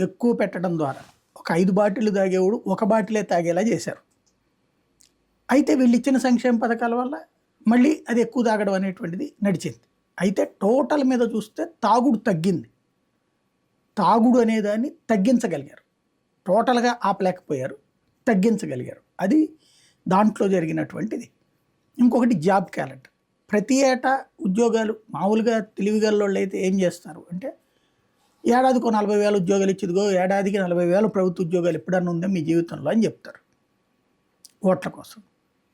ఎక్కువ పెట్టడం ద్వారా. ఒక ఐదు బాటిల్ తాగేవాడు ఒక బాటిలే తాగేలా చేశారు. అయితే వీళ్ళు ఇచ్చిన సంక్షేమ పథకాల వల్ల మళ్ళీ అది ఎక్కువ తాగడం అనేటువంటిది నడిచింది. అయితే టోటల్ మీద చూస్తే తాగుడు తగ్గింది. తాగుడు అనేదాన్ని తగ్గించగలిగారు. టోటల్గా ఆపలేకపోయారు తగ్గించగలిగారు. అది దాంట్లో జరిగినటువంటిది. ఇంకొకటి జాబ్ క్యాలెండర్. ప్రతి ఏటా ఉద్యోగాలు మామూలుగా తెలివిగల్లోళ్ళు అయితే ఏం చేస్తారు అంటే ఏడాదికో నలభై వేల ఉద్యోగాలు ఇచ్చిదిగో ఏడాదికి నలభై వేల ప్రభుత్వ ఉద్యోగాలు ఎప్పుడన్నా ఉందా మీ జీవితంలో అని చెప్తారు ఓట్ల కోసం.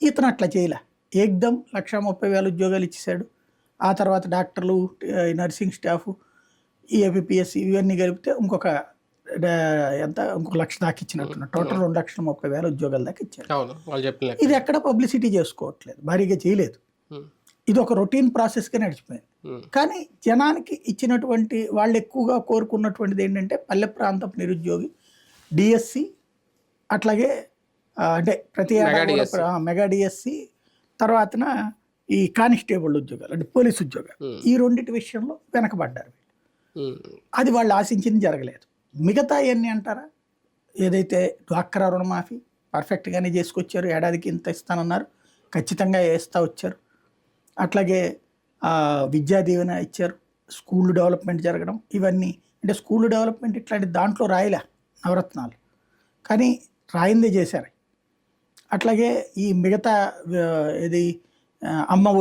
ఇతను అట్లా చేయలే. ఏకదం లక్ష ముప్పై వేల ఉద్యోగాలు ఇచ్చేసాడు ఆ తర్వాత డాక్టర్లు నర్సింగ్ స్టాఫ్ ఈ ఏపీఎస్సి ఇవన్నీ కలిపితే ఇంకొక ఎంత ఇంకొక లక్ష దాకా ఇచ్చినట్టున్నారు. టోటల్ రెండు లక్షల ముప్పై వేల ఉద్యోగాల దాకా లెక్క. ఇది ఎక్కడ పబ్లిసిటీ చేసుకోవట్లేదు. భారీగా చేయలేదు. ఇది ఒక రొటీన్ ప్రాసెస్గా నడిచిపోయింది. కానీ జనానికి ఇచ్చినటువంటి వాళ్ళు ఎక్కువగా కోరుకున్నటువంటిది ఏంటంటే పల్లె ప్రాంతపు నిరుద్యోగి డిఎస్సి అట్లాగే అంటే ప్రతి మెగా డిఎస్సి తర్వాతన ఈ కానిస్టేబుల్ ఉద్యోగాలు అంటే పోలీస్ ఉద్యోగాలు. ఈ రెండింటి విషయంలో వెనకబడ్డారు అది వాళ్ళు ఆశించింది జరగలేదు. మిగతా ఎన్ని అంటారా? ఏదైతే డ్వాక్రా రుణమాఫీ పర్ఫెక్ట్గానే చేసుకొచ్చారు ఏడాదికి ఇంత ఇస్తానన్నారు ఖచ్చితంగా వేస్తా వచ్చారు. అట్లాగే విద్యా దీవెన ఇచ్చారు. స్కూల్ డెవలప్మెంట్ జరగడం ఇవన్నీ. అంటే స్కూల్ డెవలప్మెంట్ ఇట్లాంటి దాంట్లో రాయలే నవరత్నాలు. కానీ రాయిందే చేశారు. అట్లాగే ఈ మిగతా ఇది అమ్మ ఒడి